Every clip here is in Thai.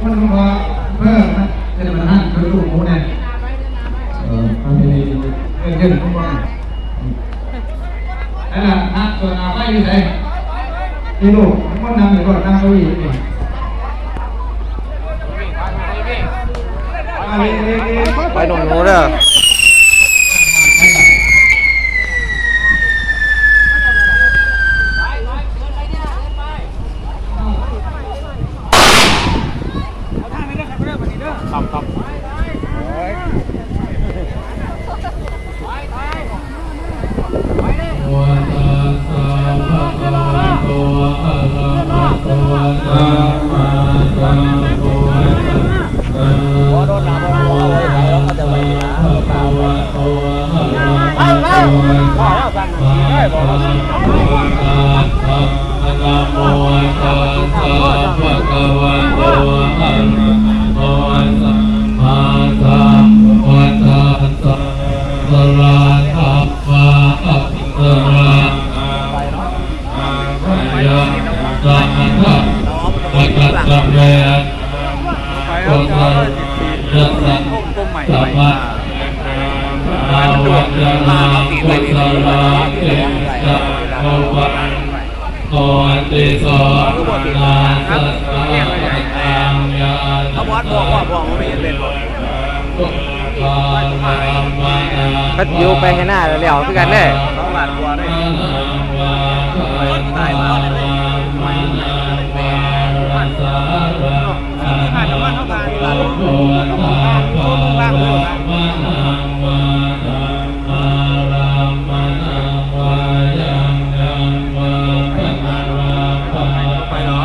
คนพอเพิ่มนะจะมานั่งดูลูกหมูเนี่ยเออทำดีๆเงินเงินทุกวันนั่นแหละนั่งส่วนอาไปอยู่ไหนที่ลูกมันนั่งอยู่ก่อนนั่งเก้าอี้นี่อ่านี่นี่นี่ไปหนุ่มหนูเด้อ โอติโสนาสัสสะตังยาเขาบอสบอกว่าบอกว่าไม่เห็นเป็นบ่ก็ก็อยู่ไปให้หน้าแล้วแล้วคือกันเด้สองบาทกว่าได้ตายมาขาดน้ำมันเท่ากันโอ้โหตาปาระมานังวาตังมารามานังวายังยังวาปัญญาวาปาไปหรอ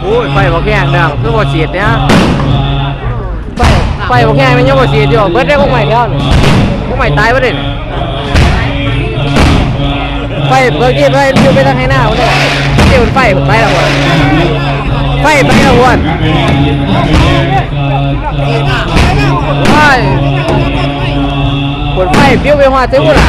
โอ้ยไฟบ่แข็งเด้อคือบ่ฉีดเนี่ยไฟไฟบ่แข็งมันยังบ่ฉีดอยู่เบิดได้พวกใหม่แล้วนี่พวกใหม่ตายบ่ได้นี่ไฟเมื่อกี้ไฟอยู่ไปทางให้หน้าบ่ได้เดี๋ยวมันไฟไปแล้วบ่ไฟไปแล้วบ่ไฟกดไฟเปิ้ยวไปฮอดถึงพุ่นน่ะ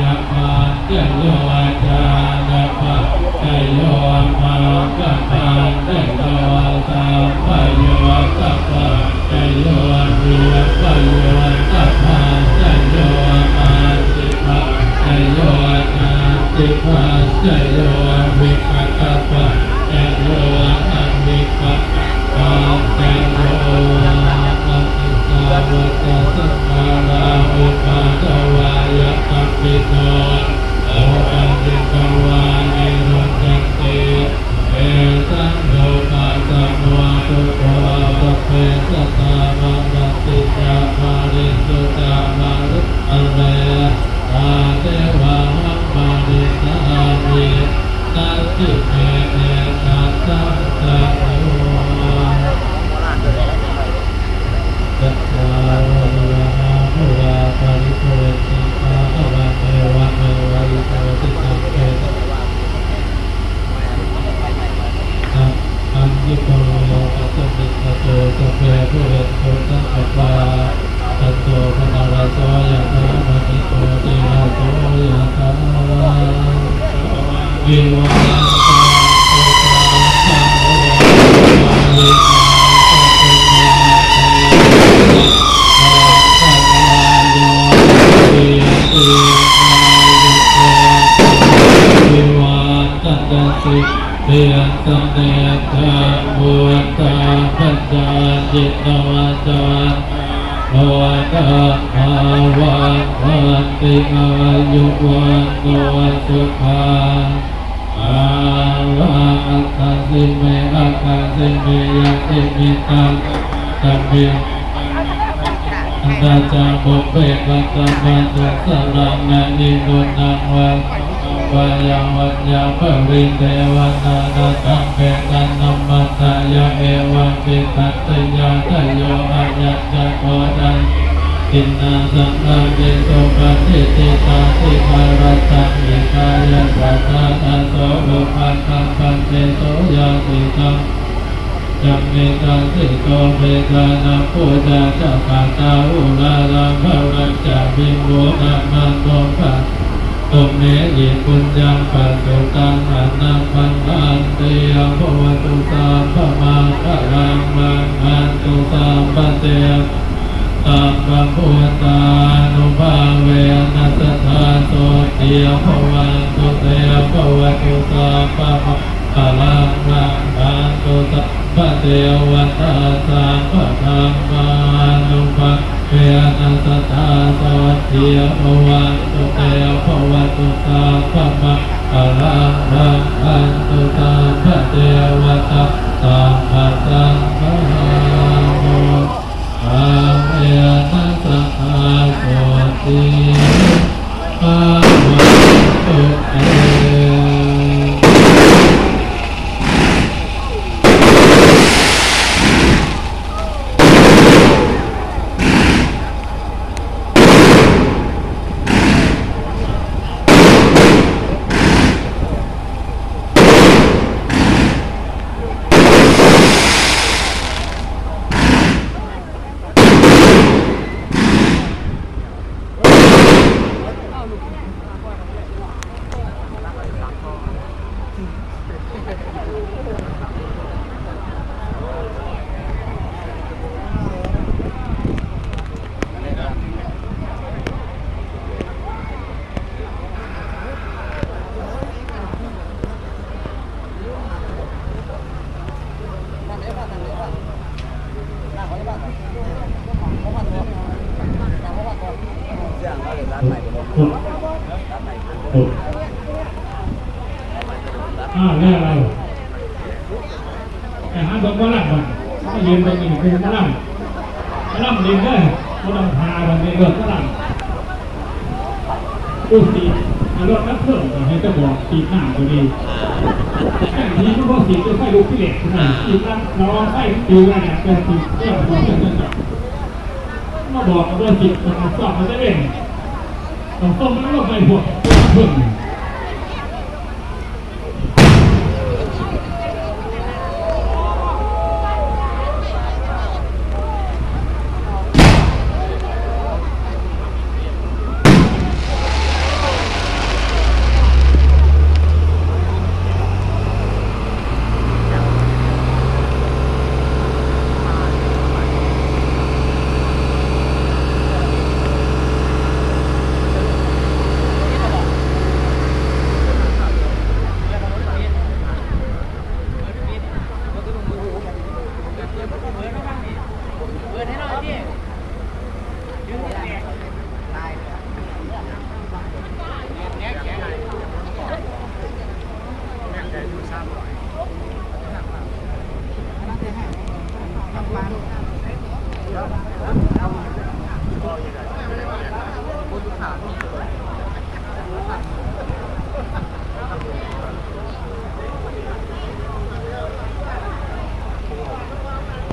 ยปัจโยจารปัจโยอะมากัปปัจโยสัพพโยสัพพจโยอะเรียปโยอะสัพพจโยอาติปะจโยนาติปัสจโยวิปัสสะปัส ตตาสังโฆวิมาสตุมาเตสัพพะโยติติมาวาสิเพียงสำเนธาบุตตาปัญญาจิตตาสิเมอัคคัสิเมยติมิตังตัมเบียอันตาจาบุเพกัตตาปัจจสรังนานิโกนังวะวายังวัญญาภวิเทวนานาตังเปตันนัมมัตตายะเอวังปิตัตตยาตโยอายัจจโกดัน ตินนาสังฆาเกโสปฏิติตาติภารตังอิกายสัทธานาโสโลภันตังปันเตโสยาติตังจัมเมตังสิโตเมตานังพุทธาจักขาตาอุลาลังภรังจะบิโวนามันโนปัสตุเมหิปุญญังปัสสุตังอนังพันธันเตยภวตุตาภมาภรังมังอันตุตาปเต ตัมปะพุทธานุภาเวนัสธาโสตียภวันตุเตภวตุตาภมาพลังรังอันตุสัพพะเทวตาสังฆธัมมานุภะเวนัสตาสวัสดีภวันตุเตภวตุตาภมะพลังรังอันตุสัพพะเทวตาสังฆสังฆนุอา เวนัสตาสวัสดีภวันตุเต ตกอ้าวแล้วอะไรแต่หาตังก็รับมันยืนตรงนี้เป็นก็ลับก็ลับเรียนได้ก็ลับพารันไปเกิดก็รับอุ้ยตีรถนักเพิ่มให้จะบอกตีหน้าตัวดีแค่นี้ก็สีจะไม่รู้พิเรกขนาดตีหน้าน้องไส้ตีว่าเนี่ยเป็นตีนั้นยวมาบอกว่าจิตมัสอบมาได้เล่ ต้องต้มมันลงไปพวกเพิ่มเ